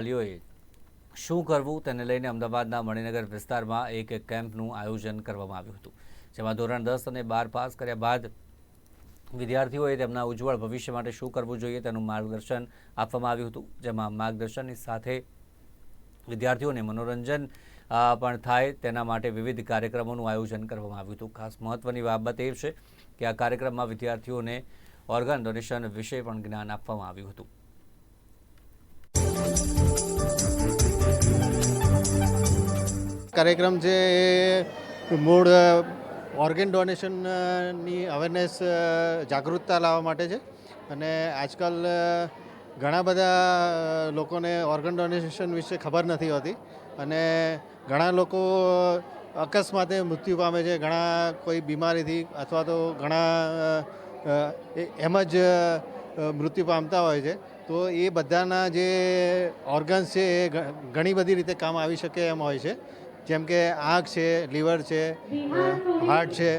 વાલીઓએ શું કરવું તેને લઈને અમદાવાદના મણિનગર વિસ્તારમાં એક કેમ્પનું આયોજન કરવામાં આવ્યું હતું, જેમાં ધોરણ દસ અને બાર પાસ કર્યા બાદ વિદ્યાર્થીઓએ તેમના ઉજ્જવળ ભવિષ્ય માટે શું કરવું જોઈએ તેનું માર્ગદર્શન આપવામાં આવ્યું હતું, જેમાં માર્ગદર્શનની સાથે વિદ્યાર્થીઓને મનોરંજન પણ થાય તેના માટે વિવિધ કાર્યક્રમોનું આયોજન કરવામાં આવ્યું હતું. ખાસ મહત્વની બાબત એ છે કે આ કાર્યક્રમમાં વિદ્યાર્થીઓને ઓર્ગન ડોનેશન વિશે પણ જ્ઞાન આપવામાં આવ્યું હતું. કાર્યક્રમ એ મૂળ ઓર્ગન ડોનેશનની અવેરનેસ જાગૃતતા લાવવા માટે છે. અને આજકાલ ઘણા બધા લોકોને ઓર્ગન ડોનેશન વિશે ખબર નથી હોતી. અને ઘણા લોકો અકસ્માતે મૃત્યુ પામે છે. ઘણા કોઈ બીમારીથી અથવા તો ઘણા એમ જ મૃત્યુ પામતા હોય છે. તો એ બધાના જે ઓર્ગન્સ છે, એ ઘણી બધી રીતે કામ આવી શકે એમ હોય છે. જેમ કે આંખ છે લીવર છે હાર્ટ છે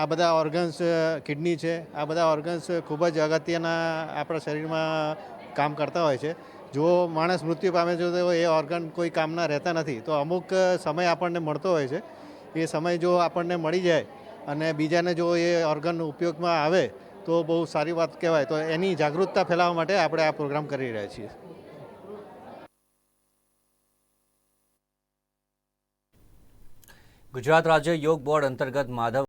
આ બધા ઓર્ગન્સ કિડની છે. આ બધા ઓર્ગન્સ ખૂબ જ અગત્યના આપણા શરીરમાં કામ કરતા હોય છે. જો માણસ મૃત્યુ પામે છે, તો એ ઓર્ગન કોઈ કામના રહેતા નથી. તો અમુક સમય આપણને મળતો હોય છે. એ સમય જો આપણને મળી જાય અને બીજાને જો એ ઓર્ગન ઉપયોગમાં આવે તો બહુ સારી વાત કહેવાય. તો એની જાગૃતતા ફેલાવવા માટે આપણે આ પ્રોગ્રામ કરી રહ્યા છીએ. ગુજરાત રાજ્ય યોગ બોર્ડ અંતર્ગત માધવ